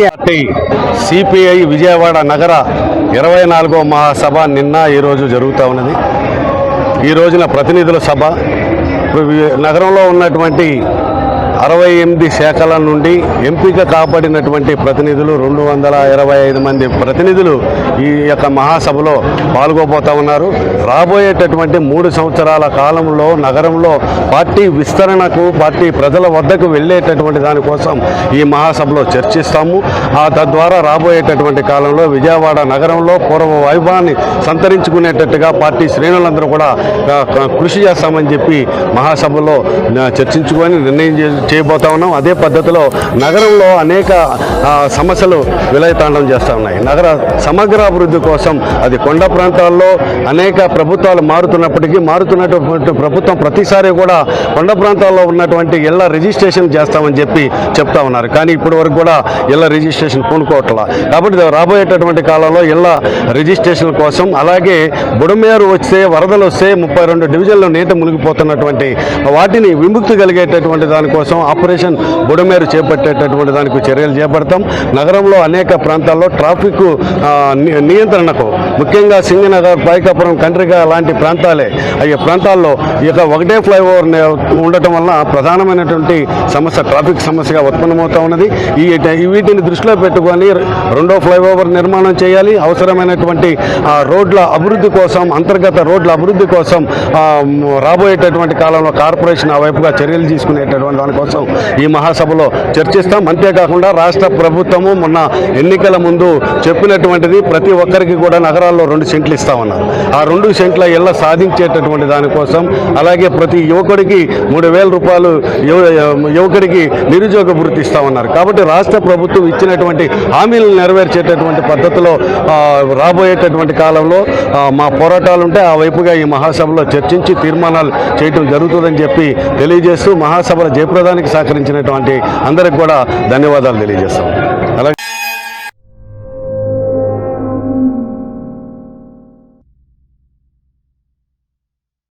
Party CPI Vijayawada నగర ఇరవై నాలుగో మహాసభ నిన్న ఈరోజు జరుగుతూ ఉన్నది. ఈ రోజున ప్రతినిధుల సభ. నగరంలో ఉన్నటువంటి అరవై ఎనిమిది శాఖల నుండి ఎంపిక కాబడినటువంటి ప్రతినిధులు రెండు వందల ఇరవై ఐదు మంది ప్రతినిధులు ఈ యొక్క మహాసభలో పాల్గొపోతా ఉన్నారు. రాబోయేటటువంటి మూడు సంవత్సరాల కాలంలో నగరంలో పార్టీ విస్తరణకు పార్టీ ప్రజల వద్దకు వెళ్ళేటటువంటి దానికోసం ఈ మహాసభలో చర్చిస్తాము. ఆ తద్వారా రాబోయేటటువంటి కాలంలో విజయవాడ నగరంలో పూర్వ వైభవాన్ని సంతరించుకునేటట్టుగా పార్టీ శ్రేణులందరూ కూడా క- కృషి చేస్తామని చెప్పి మహాసభలో చర్చించుకొని నిర్ణయం చే- చేయబోతా ఉన్నాం. అదే పద్ధతిలో నగరంలో అనేక సమస్యలు విలయతాండం చేస్తూ ఉన్నాయి. నగర సమగ్ర అభివృద్ధి కోసం అది కొండ ప్రాంతాల్లో అనేక ప్రభుత్వాలు మారుతున్నప్పటికీ మారుతున్నటువంటి ప్రభుత్వం ప్రతిసారి కూడా కొండ ప్రాంతాల్లో ఉన్నటువంటి ఇళ్ళ రిజిస్ట్రేషన్ చేస్తామని చెప్పి చెప్తా ఉన్నారు. కానీ ఇప్పటి వరకు కూడా ఇళ్ళ రిజిస్ట్రేషన్ పూనుకోవట్లా. కాబట్టి రాబోయేటటువంటి కాలంలో ఇళ్ళ రిజిస్ట్రేషన్ కోసం అలాగే బుడమేరు వస్తే వరదలు వస్తే ముప్పై రెండు డివిజన్లు నీట మునిగిపోతున్నటువంటి వాటిని విముక్తి కలిగేటటువంటి దానికోసం ఆపరేషన్ బుడమేరు చేపట్టేటటువంటి దానికి చర్యలు చేపడతాం. నగరంలో అనేక ప్రాంతాల్లో ట్రాఫిక్ నియంత్రణకు ముఖ్యంగా సింగనగర్ పైకాపురం కంట్రిగా లాంటి ప్రాంతాలే. అయ్యే ప్రాంతాల్లో ఈ యొక్క ఒకటే ఫ్లైఓవర్ ఉండటం వలన ప్రధానమైనటువంటి సమస్య ట్రాఫిక్ సమస్యగా ఉత్పన్నమవుతా ఉన్నది. ఈ వీటిని దృష్టిలో పెట్టుకొని రెండో ఫ్లైఓవర్ నిర్మాణం చేయాలి. అవసరమైనటువంటి ఆ, రోడ్ల అభివృద్ధి కోసం అంతర్గత రోడ్ల అభివృద్ధి కోసం రాబోయేటటువంటి కాలంలో కార్పొరేషన్ ఆ వైపుగా చర్యలు తీసుకునేటటువంటి దానికోసం ఈ మహాసభలో చర్చిస్తాం. అంతేకాకుండా రాష్ట్ర ప్రభుత్వము మొన్న ఎన్నికల ముందు చెప్పినటువంటిది ప్రతి ఒక్కరికి కూడా నగరాల్లో రెండు సెంట్లు ఇస్తామన్నారు. ఆ రెండు సెంట్ల ఇళ్ళ సాధించేటటువంటి దానికోసం అలాగే ప్రతి యువకుడికి మూడు వేల రూపాయలు యువకుడికి నిరుద్యోగ వృత్తి ఇస్తామన్నారు. కాబట్టి రాష్ట్ర ప్రభుత్వం ఇచ్చినటువంటి హామీలను నెరవేర్చేటటువంటి పద్ధతిలో రాబోయేటటువంటి కాలంలో మా పోరాటాలు ఉంటే ఆ వైపుగా ఈ మహాసభలో చర్చించి తీర్మానాలు చేయటం జరుగుతుందని చెప్పి తెలియజేస్తూ మహాసభల జయప్రదానికి సహకరించినటువంటి అందరికి కూడా ధన్యవాదాలు తెలియజేస్తాం. అలాగే